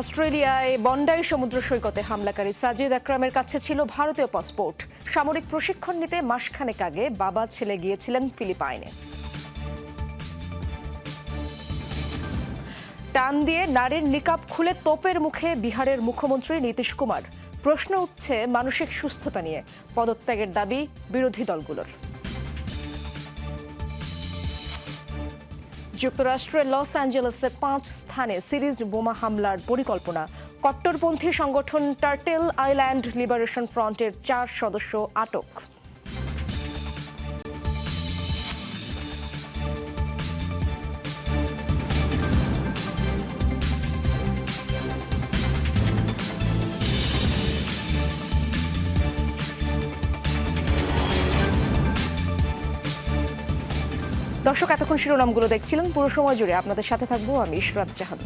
অস্ট্রেলিয়ায় বন্ডাই সমুদ্র সৈকতে হামলাকারী সাজিদ আকরামের কাছে ছিল ভারতীয় পাসপোর্ট। সামরিক প্রশিক্ষণ নিতে মাসখানেক আগে বাবা ছেলে গিয়েছিলেন ফিলিপাইনে। টান দিয়ে নারীর নিকাব খুলে তোপের মুখে বিহারের মুখ্যমন্ত্রী নীতিশ কুমার। প্রশ্ন উঠছে মানসিক সুস্থতা নিয়ে। পদত্যাগের দাবি বিরোধী দলগুলোর। যুক্তরাষ্ট্রের লস অ্যাঞ্জেলেসে পাঁচ স্থানে সিরিজ বোমা হামলার পরিকল্পনা। কট্টরপন্থী সংগঠন টার্টেল আইল্যান্ড লিবারেশন ফ্রন্টের চার সদস্য আটক। দর্শক, এতক্ষণ শিরোনামগুলো দেখছিলেন। পুরো সময় জুড়ে আপনাদের সাথে থাকব আমি ইশরাত জাহান।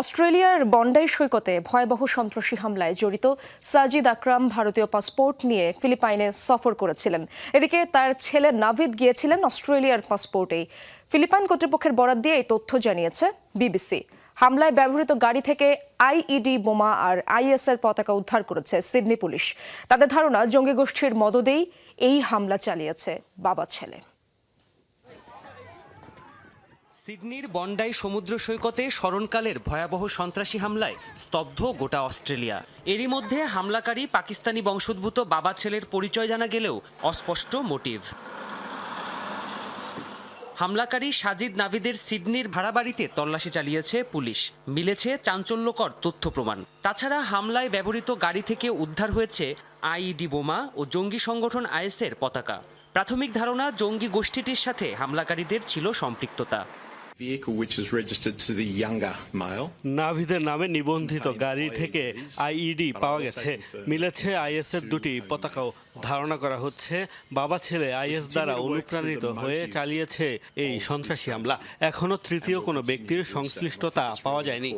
অস্ট্রেলিয়ার বন্ডাই সৈকতে ভয়াবহ সন্ত্রাসী হামলায় জড়িত সাজিদ আকরাম ভারতীয় পাসপোর্ট নিয়ে ফিলিপাইনে সফর করেছিলেন। এদিকে তার ছেলে নাভিদ গিয়েছিলেন অস্ট্রেলিয়ার পাসপোর্টেই। ফিলিপাইন কর্তৃপক্ষের বরাদ দিয়ে এই তথ্য জানিয়েছে বিবিসি। হামলায় ব্যবহৃত গাড়ি থেকে আইইডি বোমা আর আইএসের পতাকা উদ্ধার করেছে সিডনি পুলিশ। তাদের ধারণা, জঙ্গি গোষ্ঠীর মদদেই এই হামলা চালিয়েছে বাবা ছেলে। সিডনির বন্ডাই সমুদ্র সৈকতে স্মরণকালের ভয়াবহ সন্ত্রাসী হামলায় স্তব্ধ গোটা অস্ট্রেলিয়া। এরই মধ্যে হামলাকারী পাকিস্তানি বংশোদ্ভূত বাবা ছেলের পরিচয় জানা গেলেও অস্পষ্ট মোটিভ। হামলাকারী সাজিদ নাভিদের সিডনির ভাড়া বাড়িতে তল্লাশি চালিয়েছে পুলিশ। মিলেছে চাঞ্চল্যকর তথ্য প্রমাণ। তাছাড়া হামলায় ব্যবহৃত গাড়ি থেকে উদ্ধার হয়েছে আইইডি বোমা ও জঙ্গি সংগঠন আইএসের পতাকা। প্রাথমিক ধারণা, জঙ্গি গোষ্ঠীটির সাথে হামলাকারীদের ছিল সম্পৃক্ততা। Vehicle which is registered to the younger male. নাভিদের নামে নিবন্ধিত গাড়ি থেকে আইইডি পাওয়া গেছে। মিলেছে আইএস এর দুটি পতাকাও। ধারণা করা হচ্ছে বাবা ছেলে আইএস দ্বারা অনুপ্রাণিত হয়ে চালিয়েছে এই সন্ত্রাসী হামলা। এখনও তৃতীয় কোনো ব্যক্তির সংশ্লিষ্টতা পাওয়া যায়নি।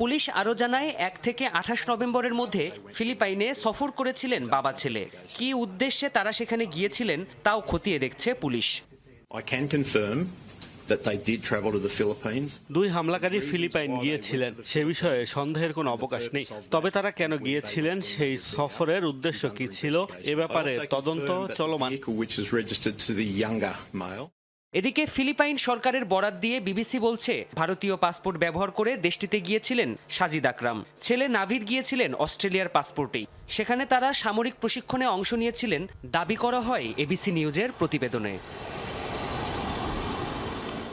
পুলিশ আরও জানায় এক থেকে আঠাশ নভেম্বরের মধ্যে ফিলিপাইনে সফর করেছিলেন বাবা ছেলে। কি উদ্দেশ্যে তারা সেখানে গিয়েছিলেন তাও খতিয়ে দেখছে পুলিশ। I can confirm that they did travel to the Philippines. দুই হামলাকারী ফিলিপাইন গিয়েছিলেন সে বিষয়ে সন্দেহের কোনো অবকাশ নেই। তবে তারা কেন গিয়েছিলেন সেই সফরের উদ্দেশ্য কি ছিল? এ ব্যাপারে তদন্ত চলমান। which is registered to the younger male. এদিকে ফিলিপাইন সরকারের বরাত দিয়ে বিবিসি বলছে ভারতীয় পাসপোর্ট ব্যবহার করে দেশটিতে গিয়েছিলেন সাজিদ আকরাম। ছেলে নাভিদ গিয়েছিলেন অস্ট্রেলিয়ার পাসপোর্টেই। সেখানে তারা সামরিক প্রশিক্ষণে অংশ নিয়েছিলেন। দাবি করা হয় এবিসি নিউজের প্রতিবেদনে।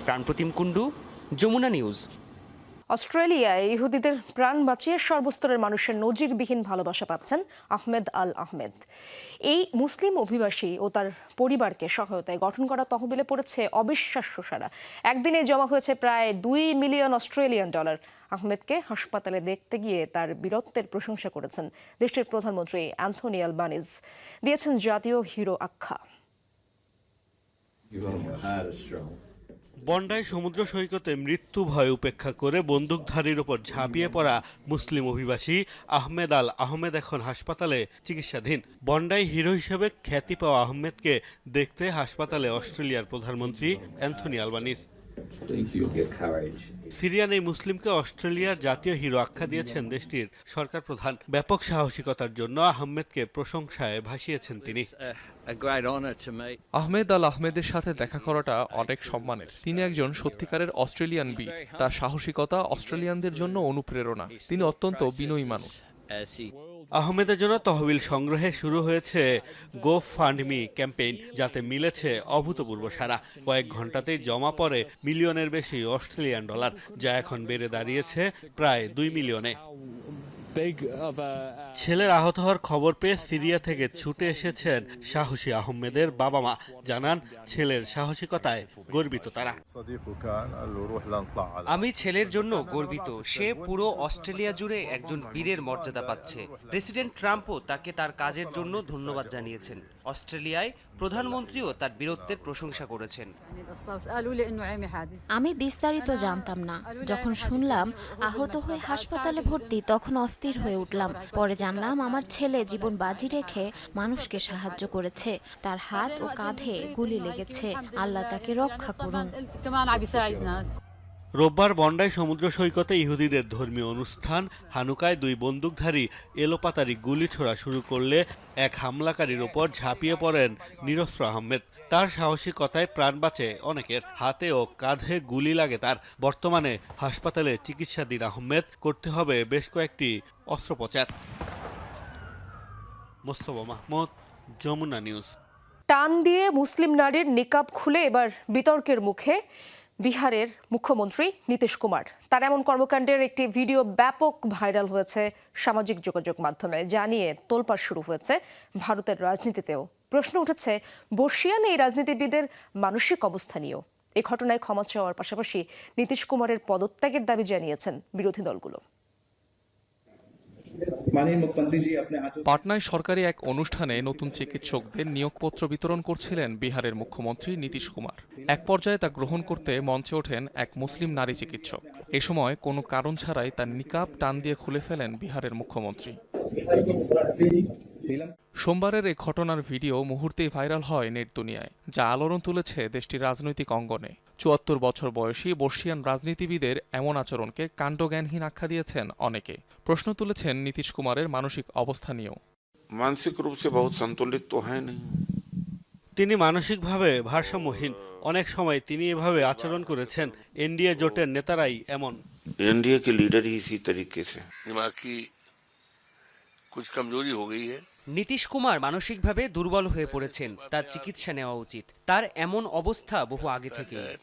প্রাণপ্রতিম কুণ্ডু যমুনা নিউজ। অস্ট্রেলিয়ায় ইহুদিদের প্রাণ বাঁচিয়ে সর্বস্তরের মানুষের নজিরবিহীন ভালোবাসা পাচ্ছেন আহমেদ আল আহমেদ। এই মুসলিম অভিবাসী ও তার পরিবারকে সহায়তায় গঠন করা তহবিলে পড়েছে অবিশ্বাস্য সারা একদিনে জমা হয়েছে প্রায় দুই মিলিয়ন অস্ট্রেলিয়ান ডলার। আহমেদকে হাসপাতালে দেখতে গিয়ে তার বীরত্বের প্রশংসা করেছেন দেশটির প্রধানমন্ত্রী অ্যান্থনি আলবানিজ। দিয়েছেন জাতীয় হিরো আখ্যা। বন্ডায় সমুদ্র সৈকতে মৃত্যু ভয় উপেক্ষা করে বন্দুকধারীর ওপর ঝাঁপিয়ে পড়া মুসলিম অভিবাসী আহমেদ আল আহমেদ এখন হাসপাতালে চিকিৎসাধীন। বন্ডাই হিরো হিসেবে খ্যাতি পাওয়া আহমেদকে দেখতে হাসপাতালে অস্ট্রেলিয়ার প্রধানমন্ত্রী অ্যান্থনি আলবানিস। সিরিয়ান এই মুসলিমকে অস্ট্রেলিয়ার জাতীয় হিরো আখ্যা দিয়েছেন দেশটির সরকার প্রধান। ব্যাপক সাহসিকতার জন্য আহমেদকে প্রশংসায় ভাসিয়েছেন তিনি। Meet. আহমেদ আল আহমেদের সাথে দেখা করাটা অনেক সম্মানের। তিনি একজন সত্যিকারের অস্ট্রেলিয়ান বীর। তার সাহসিকতা অস্ট্রেলিয়ানদের জন্য অনুপ্রেরণা। তিনি অত্যন্ত বিনয়ী মানুষ। আহমেদের জন্য তহবিল সংগ্রহে শুরু হয়েছে গো ফান্ডমি ক্যাম্পেইন, যাতে মিলেছে অভূতপূর্ব সারা কয়েক ঘন্টাতেই জমা পড়ে মিলিয়নের বেশি অস্ট্রেলিয়ান ডলার, যা এখন বেড়ে দাঁড়িয়েছে প্রায় দুই মিলিয়নে। ছেলের আহত হওয়ার খবর পেয়ে সিরিয়া থেকে ছুটে এসেছেন সাহসী আহমেদের বাবা মা। জানান ছেলের সাহসিকতায় গর্বিত তারা। আমি ছেলের জন্য গর্বিত। সে পুরো অস্ট্রেলিয়া জুড়ে একজন বীরের মর্যাদা পাচ্ছে। প্রেসিডেন্ট ট্রাম্পও তাকে তার কাজের জন্য ধন্যবাদ জানিয়েছেন। অস্ট্রেলিয়ায় প্রধানমন্ত্রীও তার বীরত্বের প্রশংসা করেছেন। আমি বিস্তারিত জানতাম না। যখন শুনলাম, আহত হয়ে হাসপাতালে ভর্তি, তখন অস্থির হয়ে উঠলাম। পরে জানলাম, আমার ছেলে জীবন বাজি রেখে মানুষকে সাহায্য করেছে। তার হাত ও কাঁধে গুলি লেগেছে। আল্লাহ তাকে রক্ষা করুন। রোববার বন্ডায় সমুদ্র সৈকতে ইহুদিদের ধর্মীয় অনুষ্ঠান, হানুকায় দুই বন্দুকধারী এলোপাতারি গুলি ছোড়া শুরু করলে এক হামলাকারীর ওপর ঝাঁপিয়ে পড়েন নিরস্ত্র আহমেদ। তার সাহসিকতায় প্রাণ বাঁচে অনেকের, হাতে ও কাঁধে গুলি লাগে তার। বর্তমানে হাসপাতালে চিকিৎসাধীন আহমেদ, করতে হবে বেশ কয়েকটি অস্ত্রোপচার। মোস্তফা মাহমুদ, যমুনা নিউজ। টান দিয়ে মুসলিম নারীর নিকাব খুলে এবার বিতর্কের মুখে। বিহারের মুখ্যমন্ত্রী নীতিশ কুমার। তার এমন কর্মকাণ্ডের একটি ভিডিও ব্যাপক ভাইরাল হয়েছে সামাজিক যোগাযোগ মাধ্যমে, যা নিয়ে তোলপাড় শুরু হয়েছে ভারতের রাজনীতিতেও। প্রশ্ন উঠেছে, বর্ষিয়ান এই রাজনীতিবিদের মানসিক অবস্থা নিয়েও। এ ঘটনায় ক্ষমা চাওয়ার পাশাপাশি নীতিশ কুমারের পদত্যাগের দাবি জানিয়েছেন বিরোধী দলগুলো। পাটনায় সরকারি এক অনুষ্ঠানে নতুন চিকিৎসকদের নিয়োগপত্র বিতরণ করছিলেন বিহারের মুখ্যমন্ত্রী নীতিশ কুমার। এক পর্যায়ে তা গ্রহণ করতে মঞ্চে ওঠেন এক মুসলিম নারী চিকিৎসক। এ সময় কোনো কারণ ছাড়াই তার নিকাব টান দিয়ে খুলে ফেলেন বিহারের মুখ্যমন্ত্রী। সোমবারের এই ঘটনার ভিডিও মুহূর্তেই ভাইরাল হয় নেট দুনিয়ায় যা আলোড়ন তুলেছে দেশটির রাজনৈতিক অঙ্গনে চুয়াত্তর বছর বয়সী বর্ষিয়ান রাজনীতিবিদের এমন আচরণকে কাণ্ডজ্ঞানহীন আখ্যা দিয়েছেন অনেকে প্রশ্ন তুলেছেন নীতিশ কুমারের মানসিক অবস্থা নিয়েও मानसिक रूप से बहुत संतुलित तो है नहीं তিনি মানসিকভাবে ভারসাম্যহীন অনেক সময় তিনি এভাবে আচরণ করেছেন এনডিএ জোটের নেতারাই এমন एनडीए के लीडर ही इसी तरीके से दिमाग की कुछ कमजोरी हो गई है নীতিশ কুমার মানসিকভাবে দুর্বল হয়ে পড়েছেন। তার চিকিৎসা নেওয়া উচিত। তার এমন অবস্থা বহু আগে থেকে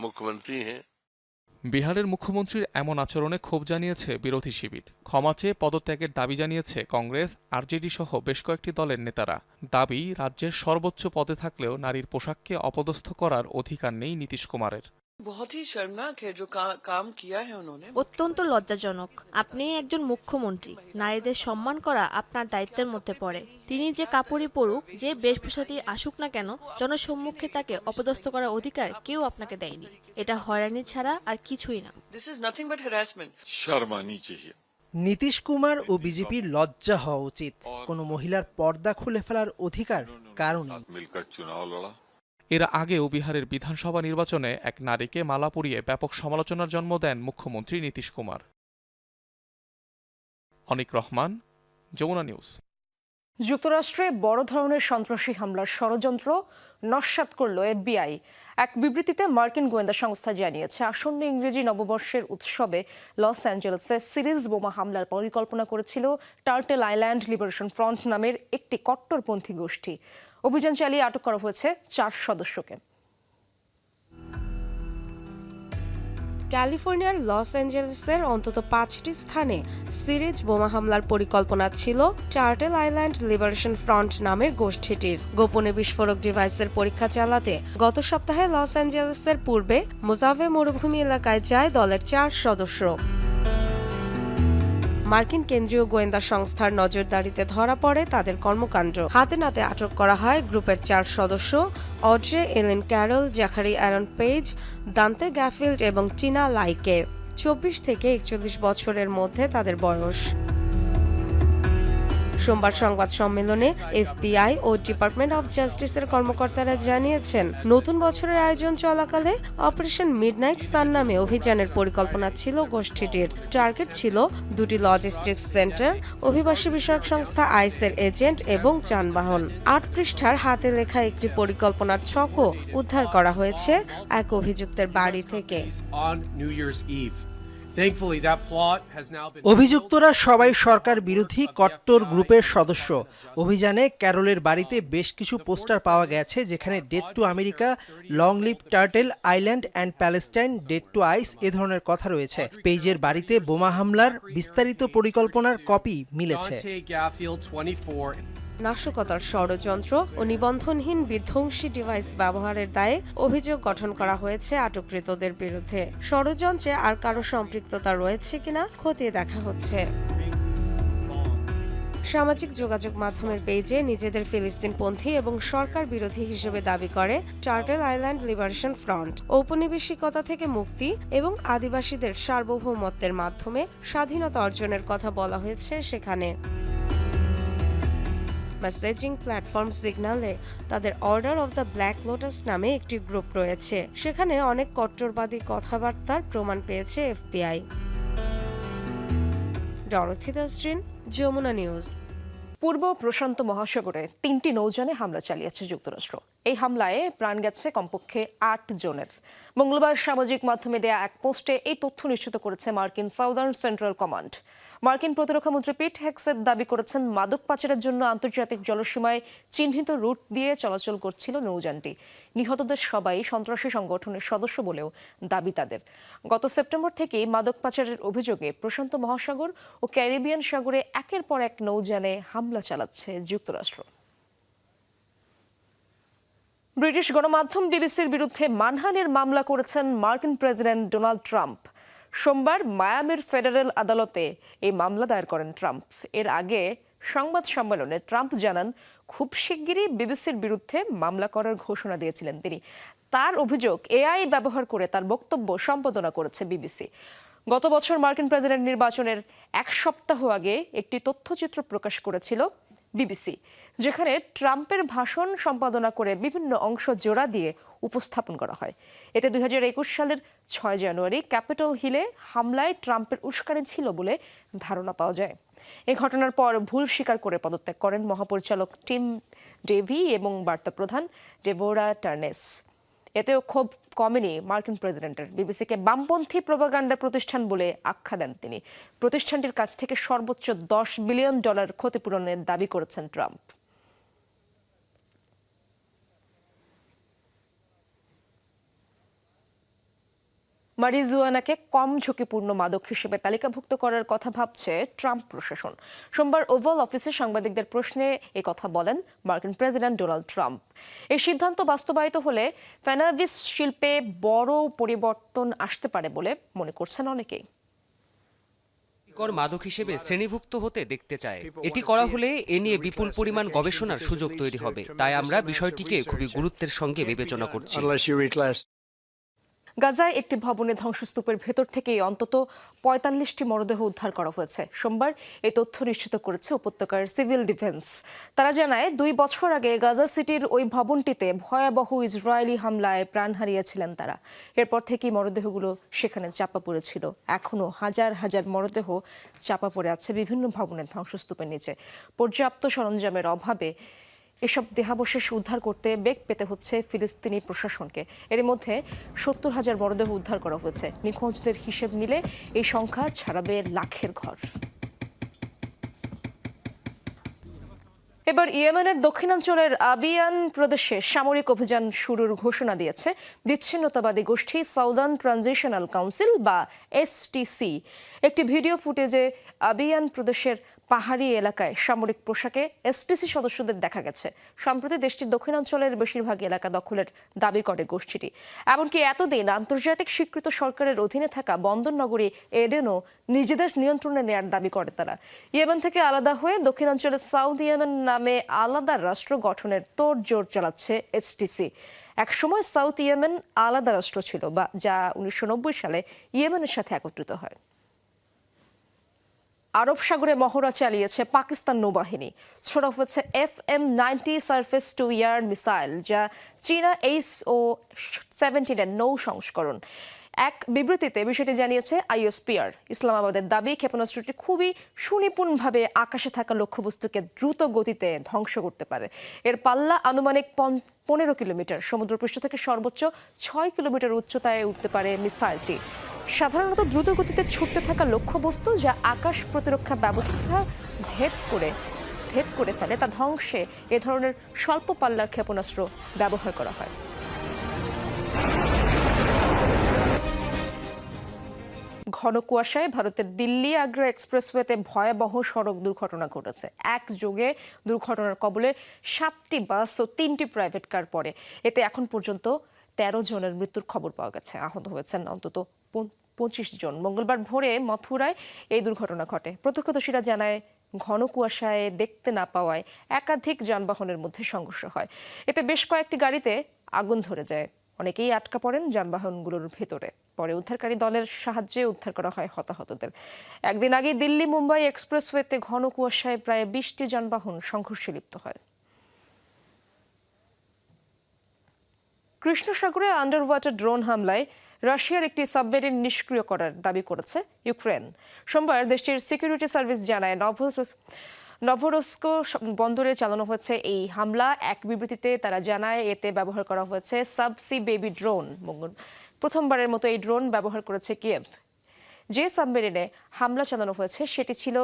মুখ্যমন্ত্রী হ্যাঁ। বিহারের মুখ্যমন্ত্রীর এমন আচরণে ক্ষোভ জানিয়েছে বিরোধী শিবির। ক্ষমা চেয়ে পদত্যাগের দাবি জানিয়েছে কংগ্রেস আরজেডি সহ বেশ কয়েকটি দলের নেতারা। দাবি রাজ্যের সর্বোচ্চ পদে থাকলেও নারীর পোশাককে অপদস্থ করার অধিকার নেই নীতিশ কুমারের। অত্যন্ত লজ্জাজনক আপনি একজন মুখ্যমন্ত্রী। নারীদের সম্মান করা আপনার দায়িত্বের মধ্যে পড়ে। তিনি যে কাপড়ই পড়ুক যে বেশভূষাটি আসুক না কেন জনসম্মুখে তাকে অপদস্থ করার অধিকার কেউ আপনাকে দেয়নি। এটা হয়রানি ছাড়া আর কিছুই না। নীতিশ কুমার ও বিজেপির লজ্জা হওয়া উচিত। কোন মহিলার পর্দা খুলে ফেলার অধিকার কারণ এর আগেও বিহারের বিধানসভা নির্বাচনে এক নারীকে মালা পরিয়ে ব্যাপক সমালোচনার জন্ম দেন মুখ্যমন্ত্রী নীতিশ কুমার। অনিক রহমান, যমুনা নিউজ। যুক্তরাষ্ট্রে বড় ধরনের সন্ত্রাসী হামলার ষড়যন্ত্র নস্যাৎ করল এফবিআই। এক বিবৃতিতে মার্কিন গোয়েন্দা সংস্থা জানিয়েছে, আসন্ন ইংরেজি নববর্ষের উৎসবে লস অ্যাঞ্জেলেসে সিরিজ বোমা হামলার পরিকল্পনা করেছিল টার্টেল আইল্যান্ড লিবারেশন ফ্রন্ট নামের একটি কট্টরপন্থী গোষ্ঠী। অভিযান চালিয়ে আটক করা হয়েছে চার সদস্যকে। ক্যালিফোর্নিয়ার লস অ্যাঞ্জেলেসের অন্তত পাঁচটি স্থানে সিরিজ বোমা হামলার পরিকল্পনা ছিল টার্টেল আইল্যান্ড লিবারেশন ফ্রন্ট নামের গোষ্ঠীটির। গোপনে বিস্ফোরক ডিভাইসের পরীক্ষা চালাতে গত সপ্তাহে লস অ্যাঞ্জেলেসের পূর্বে মোজাভে মরুভূমি এলাকায় যায় দলের চার সদস্য। মার্কিন কেন্দ্রীয় গোয়েন্দা সংস্থার নজরদারিতে ধরা পড়ে তাদের কর্মকাণ্ড। হাতে নাতে আটক করা হয় গ্রুপের চার সদস্য, Audrey, Ellen Carroll, Zachary Aaron Page, Dante Gaffield এবং টিনা লাইকে। চব্বিশ থেকে একচল্লিশ বছরের মধ্যে তাদের বয়স। সোমবার সংবাদ সম্মেলনে এফবিআই ও ডিপার্টমেন্ট অফ জাস্টিসের কর্মকর্তারা জানিয়েছেন, নতুন বছরের আয়োজন চলাকালে অপারেশন মিডনাইট সান নামে অভিযানের পরিকল্পনা ছিল গোষ্ঠীটির। টার্গেট ছিল দুটি লজিস্টিক্স সেন্টার, অভিবাসী বিষয়ক সংস্থা আইসের এজেন্ট এবং যানবাহন। আট পৃষ্ঠার হাতে লেখা একটি পরিকল্পনার ছকও উদ্ধার করা হয়েছে এক অভিযুক্তের বাড়ি থেকে। অভিযুক্তরা সবাই সরকার বিরোধী কট্টর গ্রুপের সদস্য। অভিযানে ক্যারলের বাড়িতে বেশ কিছু পোস্টার পাওয়া গেছে যেখানে death to America long live Turtle Island and Palestine death to ICE এ ধরনের কথা রয়েছে। পেজের বাড়িতে বোমা হামলার বিস্তারিত পরিকল্পনার কপি মিলেছে। নাশকতার ষড়যন্ত্র ও নিবন্ধনহীন বিধ্বংসী ডিভাইস ব্যবহারের দায়ে অভিযোগ গঠন করা হয়েছে আটককৃতদের বিরুদ্ধে। ষড়যন্ত্রে আর কারও সম্পৃক্ততা রয়েছে কিনা খতিয়ে দেখা হচ্ছে। সামাজিক যোগাযোগ মাধ্যমের পেজে নিজেদের ফিলিস্তিনপন্থী এবং সরকার বিরোধী হিসেবে দাবি করে টার্টেল আইল্যান্ড লিবারেশন ফ্রন্ট ঔপনিবেশিকতা থেকে মুক্তি এবং আদিবাসীদের সার্বভৌমত্বের মাধ্যমে স্বাধীনতা অর্জনের কথা বলা হয়েছে সেখানে। মেসেজিং প্ল্যাটফর্ম সিগনালে তাদের Order of the Black Lotus নামে একটি গ্রুপ রয়েছে। সেখানে অনেক কট্টরবাদী কথাবার্তার প্রমাণ পেয়েছে এফবিআই ডরথি যমুনা নিউজ। পূর্ব প্রশান্ত মহাসাগরে তিনটি নৌযানে হামলা চালিয়েছে যুক্তরাষ্ট্র। এই হামলায় প্রাণ গেছে কমপক্ষে আট জনের। মঙ্গলবার সামাজিক মাধ্যমে দেয়া এক পোস্টে এই তথ্য নিশ্চিত করেছে মার্কিন সাউদার্ন সেন্ট্রাল কমান্ড। মার্কিন প্রতিরক্ষামন্ত্রী পিট হেক্সেট দাবি করেছেন, মাদক পাচারের জন্য আন্তর্জাতিক জলসীমায় চিহ্নিত রুট দিয়ে চলাচল করছিল নৌযানটি। নিহতদের সবাই সন্ত্রাসী সংগঠনের সদস্য বলেও দাবি তাদের। গত সেপ্টেম্বর থেকেই মাদক পাচারের অভিযোগে প্রশান্ত মহাসাগর ও ক্যারিবিয়ান সাগরে একের পর এক নৌযানে হামলা চালাচ্ছে যুক্তরাষ্ট্র। ব্রিটিশ গণমাধ্যম বিবিসির বিরুদ্ধে মানহানির মামলা করেছেন মার্কিন প্রেসিডেন্ট ডোনাল্ড ট্রাম্প। সোমবার মায়ামির ফেডারেল আদালতে এই মামলা দায়ের করেন ট্রাম্প। এর আগে সংবাদ সম্মেলনে ট্রাম্প জানান, খুব শিগগিরই বিবিসির বিরুদ্ধে মামলা করার ঘোষণা দিয়েছিলেন তিনি। তার অভিযোগ, এআই ব্যবহার করে তার বক্তব্য সম্পাদনা করেছে বিবিসি। গত বছর মার্কিন প্রেসিডেন্ট নির্বাচনের এক সপ্তাহ আগে একটি তথ্যচিত্র প্রকাশ করেছিল বিবিসি, যেখানে ট্রাম্পের ভাষণ সম্পাদনা করে বিভিন্ন অংশ জোড়া দিয়ে উপস্থাপন করা হয়। এতে দুই হাজার একুশ সালের ছয় জানুয়ারি ক্যাপিটল হিলে হামলায় ট্রাম্পের উস্কানি ছিল বলে ধারণা পাওয়া যায়। এই ঘটনার পর ভুল স্বীকার করে পদত্যাগ করেন মহাপরিচালক টিম ডেভি এবং বার্তা প্রধান ডেবোরা টার্নেস। এতেও খুব কমেনি মার্কিন প্রেসিডেন্টের। বিবিসিকে বামপন্থী প্রোপাগান্ডা প্রতিষ্ঠান বলে আখ্যা দেন তিনি। প্রতিষ্ঠানটির কাছ থেকে সর্বোচ্চ দশ বিলিয়ন ডলার ক্ষতিপূরণের দাবি করেছেন ট্রাম্প। মারিজুয়ানাকে কম ঝুঁকিপূর্ণ মাদক হিসেবে তালিকাভুক্ত করার কথা ভাবছে ট্রাম্প প্রশাসন। সোমবার ওভাল অফিসে সাংবাদিকদের প্রশ্নে এ কথা বলেন মার্কিন প্রেসিডেন্ট ডোনাল্ড ট্রাম্প। এই সিদ্ধান্ত বাস্তবায়িত হলে ফ্যানাবিস শিল্পে বড় পরিবর্তন আসতে পারে বলে মনে করছেন অনেকেই। কর মাদক হিসেবে শ্রেণীভুক্ত হতে দেখতে চায়। এটি করা হলে এ নিয়ে বিপুল পরিমাণ গবেষণার সুযোগ তৈরি হবে। তাই আমরা বিষয়টিকে খুবই গুরুত্বের সঙ্গে বিবেচনা করছি। গাজায় একটি ভবনে ধ্বংসস্তূপের ভেতর থেকেই অন্তত পঁয়তাল্লিশটি মরদেহ উদ্ধার করা হয়েছে। সোমবার এই তথ্য নিশ্চিত করেছে উপত্যকার সিভিল ডিফেন্স। তারা জানায়, দুই বছর আগে গাজা সিটির ওই ভবনটিতে ভয়াবহ ইসরায়েলি হামলায় প্রাণ হারিয়েছিলেন তারা। এরপর থেকেই মরদেহগুলো সেখানে চাপা পড়েছিল। এখনও হাজার হাজার মরদেহ চাপা পড়ে আছে বিভিন্ন ভবনের ধ্বংসস্তূপের নিচে। পর্যাপ্ত সরঞ্জামের অভাবে এসব দেহাবশেষ উদ্ধার করতে বেগ পেতে হচ্ছে ফিলিস্তিনি প্রশাসনকে। এর মধ্যে সত্তর হাজার মরদেহ উদ্ধার করা হয়েছে। নিখোঁজদের হিসেব মিলে এই সংখ্যা ছাড়াবে লাখের ঘর। এবার ইয়েমেনের দক্ষিণাঞ্চলের আবিয়ান প্রদেশে সামরিক অভিযান শুরুর ঘোষণা দিয়েছে বিচ্ছিন্নতাবাদী গোষ্ঠী সাউদার্ন ট্রানজিশনাল কাউন্সিল বা এসটিসি একটি ভিডিও ফুটেজে আবিয়ান প্রদেশের পাহাড়ি এলাকায় সামরিক পোশাকে এসটিসি সদস্যদের দেখা গেছে। সম্প্রতি দেশটির দক্ষিণাঞ্চলের বেশিরভাগ এলাকা দখলের দাবি করে গোষ্ঠীটি। এমনকি এতদিন আন্তর্জাতিক স্বীকৃত সরকারের অধীনে থাকা বন্দর নগরী এডেনও নিজেদের নিয়ন্ত্রণে নেয়ার দাবি করে তারা। ইয়েমেন থেকে আলাদা হয়ে দক্ষিণাঞ্চলের সাউথ ইয়েমেন নামে আলাদা রাষ্ট্র গঠনের তোড়জোড় চালাচ্ছে এসটিসি। একসময় সাউথ ইয়েমেন আলাদা রাষ্ট্র ছিল বা যা উনিশশো নব্বই সালে ইয়েমেনের সাথে একত্রিত হয়। আরব সাগরে মহড়া চালিয়েছে পাকিস্তান নৌবাহিনী। ছোড়া হয়েছে F M ninety surface to air missile, যা চীনা এইস ও সেভেন্টিনের নৌ সংস্করণ। এক বিবৃতিতে বিষয়টি জানিয়েছে আইএসপিআর। ইসলামাবাদের দাবি, ক্ষেপণাস্ত্রটি খুবই সুনিপুণভাবে আকাশে থাকা লক্ষ্যবস্তুকে দ্রুত গতিতে ধ্বংস করতে পারে। এর পাল্লা আনুমানিক পনেরো কিলোমিটার। সমুদ্রপৃষ্ঠ থেকে সর্বোচ্চ ছয় কিলোমিটার উচ্চতায় উঠতে পারে মিসাইলটি। সাধারণত দ্রুত গতিতে ছুটতে থাকা লক্ষ্যবস্তু যা আকাশ প্রতিরক্ষা ব্যবস্থা ভেদ করে ভেদ করে ফেলে তা ধ্বংসে এ ধরনের স্বল্প পাল্লার ক্ষেপণাস্ত্র ব্যবহার করা হয়। ঘন কুয়াশায় ভারতের দিল্লি আগ্রা এক্সপ্রেসওয়েতে ভয়াবহ সড়ক দুর্ঘটনা ঘটেছে। এক যোগে দুর্ঘটনার কবলে সাতটি বাস ও তিনটি প্রাইভেট কার পড়ে। এতে এখন পর্যন্ত তেরো জনের মৃত্যুর খবর পাওয়া গেছে। আহত হয়েছেন অন্তত পঁচিশ জন। মঙ্গলবার ভোরে মথুরায় এই দুর্ঘটনা ঘটে। প্রত্যক্ষদর্শীরা জানায়, ঘন কুয়াশায় দেখতে না পাওয়ায় একাধিক যানবাহনের মধ্যে সংঘর্ষ হয়। এতে বেশ কয়েকটি গাড়িতে আগুন ধরে যায়। অনেকেই আটকা পড়েন যানবাহনগুলোর ভেতরে। পরে উদ্ধারকারী দলের সাহায্যে উদ্ধার করা হয় হতাহতদের। একদিন আগে দিল্লি মুম্বাই এক্সপ্রেসওয়েতে ঘন কুয়াশায় প্রায় বিশটি যানবাহন সংঘর্ষে লিপ্ত হয়। কৃষ্ণ সাগরে আন্ডার ওয়াটার ড্রোন হামলায় রাশিয়ার একটি সাবমেরিন নিষ্ক্রিয় করার দাবি করেছে ইউক্রেন। সোমবার দেশটির সিকিউরিটি সার্ভিস জানায় নভোরস, নভোরস্কো বন্দরে চালানো হয়েছে এই হামলা। এক বিবৃতিতে তারা জানায় এতে ব্যবহার করা হয়েছে সাবসি বেবি ড্রোন। প্রথমবারের মতো এই ড্রোন ব্যবহার করেছে কিয়েভ। যে সাবমেরিনে হামলা চালানো হয়েছে সেটি ছিল,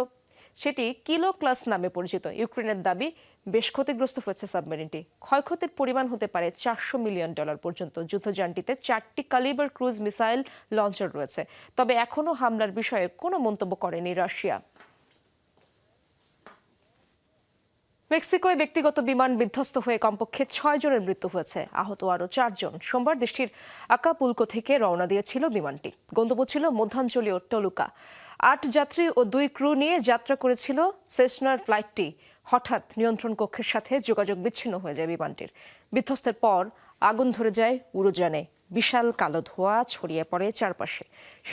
সেটি কিলো ক্লাস নামে পরিচিত। ইউক্রেনের দাবি বেশ ক্ষতিগ্রস্ত হয়েছে সাবমেরিনটি। ক্ষয়ক্ষতির পরিমাণ হতে পারে চারশো মিলিয়ন ডলার পর্যন্ত। যুদ্ধযানটিতে চারটি কালিবার ক্রুজ মিসাইল লঞ্চার রয়েছে। তবে এখনও হামলার বিষয়ে কোনো মন্তব্য করেনি রাশিয়া। মেক্সিকোয় ব্যক্তিগত বিমান বিধ্বস্ত হয়ে কমপক্ষে ছয় জনের মৃত্যু হয়েছে। আহত আরও চারজন সোমবার দেশটির আকাপুলকো থেকে রওনা দিয়েছিল বিমানটি। গন্তব্য ছিল মধ্যাঞ্চলীয় টলুকা। আট যাত্রী ও দুই ক্রু নিয়ে যাত্রা করেছিল সেসনার ফ্লাইটটি। হঠাৎ নিয়ন্ত্রণ কক্ষের সাথে যোগাযোগ বিচ্ছিন্ন হয়ে যায় বিমানটির। বিধ্বস্তের পর আগুন ধরে যায় উড়োজানে। বিশাল কালো ধোঁয়া ছড়িয়ে পড়ে চারপাশে।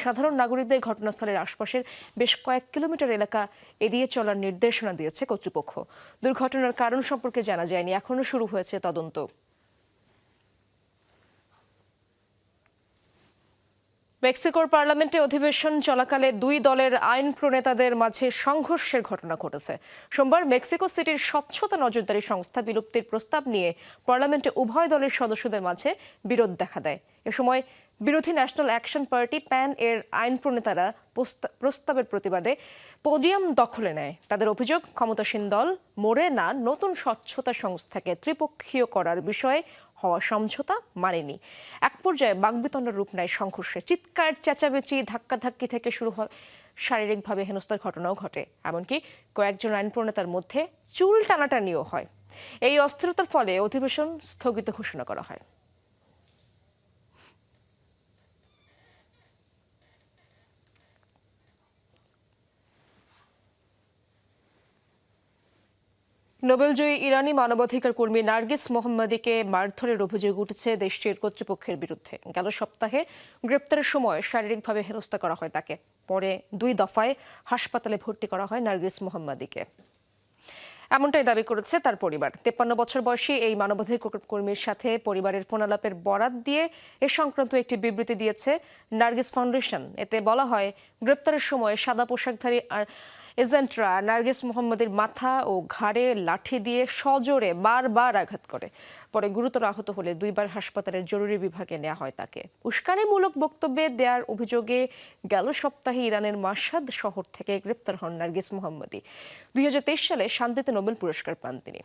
সাধারণ নাগরিকদের ঘটনাস্থলের আশপাশের বেশ কয়েক কিলোমিটার এলাকা এড়িয়ে চলার নির্দেশনা দিয়েছে কর্তৃপক্ষ। দুর্ঘটনার কারণ সম্পর্কে জানা যায়নি। এখনও শুরু হয়েছে তদন্ত। মেক্সিকোর পার্লামেন্টে অধিবেশন চলাকালে দুই দলের আইন প্রণেতাদের মাঝে সংঘর্ষের ঘটনা ঘটেছে। সোমবার মেক্সিকো সিটির স্বচ্ছতা নজরদারি সংস্থা বিলুপ্তির প্রস্তাব নিয়ে পার্লামেন্টে উভয় দলের সদস্যদের মাঝে বিরোধ দেখা দেয়। এ সময় বিরোধী ন্যাশনাল অ্যাকশন পার্টি প্যান এর আইন প্রণেতারা প্রস্তাবের প্রতিবাদে পোডিয়াম দখলে নেয়। তাদের অভিযোগ, ক্ষমতাসীন দল মোড়ে না, নতুন স্বচ্ছতা সংস্থাকে ত্রিপক্ষীয় করার বিষয়ে হওয়া সমঝোতা মানেনি। এক পর্যায়ে বাগবিতণ্ড রূপ নেয় সংঘর্ষে। চিৎকার, চেঁচামেচি, ধাক্কাধাক্কি থেকে শুরু হয় শারীরিকভাবে হেনস্থার ঘটনাও ঘটে। এমনকি কয়েকজন আইন প্রণেতার মধ্যে চুল টানাটানিও হয়। এই অস্থিরতার ফলে অধিবেশন স্থগিত ঘোষণা করা হয়। নোবেলজয়ী ইরানি মানবাধিকার কর্মী নার্গিস মোহাম্মদীকে মারধরের অভিযোগ উঠেছে দেশটির কর্তৃপক্ষের বিরুদ্ধে। গেল সপ্তাহে গ্রেপ্তারের সময় শারীরিকভাবে হেনস্থা করা হয় তাকে। পরে দুই দফায় হাসপাতালে ভর্তি করা হয় নার্গিস মোহাম্মদীকে। এমনটাই দাবি করেছে তার পরিবার। তেপ্পান্ন বছর বয়সী এই মানবাধিকার কর্মীর সাথে পরিবারের ফোনালাপের বরাত দিয়ে এ সংক্রান্ত একটি বিবৃতি দিয়েছে নার্গিস ফাউন্ডেশন। এতে বলা হয়, গ্রেপ্তারের সময় সাদা পোশাকধারী আর এজেন্টরা নার্গিস মোহাম্মদের মাথা ও ঘাড়ে লাঠি দিয়ে সজোরে বারবার আঘাত করে। পরে গুরুতর আহত হলে দুইবার হাসপাতালের জরুরি বিভাগে নেওয়া হয় তাকে। উস্কানিমূলক বক্তব্যে দেওয়ার অভিযোগে গেল সপ্তাহে ইরানের মাসাদ শহর থেকে গ্রেপ্তার হন নার্গিস মোহাম্মদী দুই হাজার তেইশ সালে শান্তিতে নোবেল পুরস্কার পান তিনি।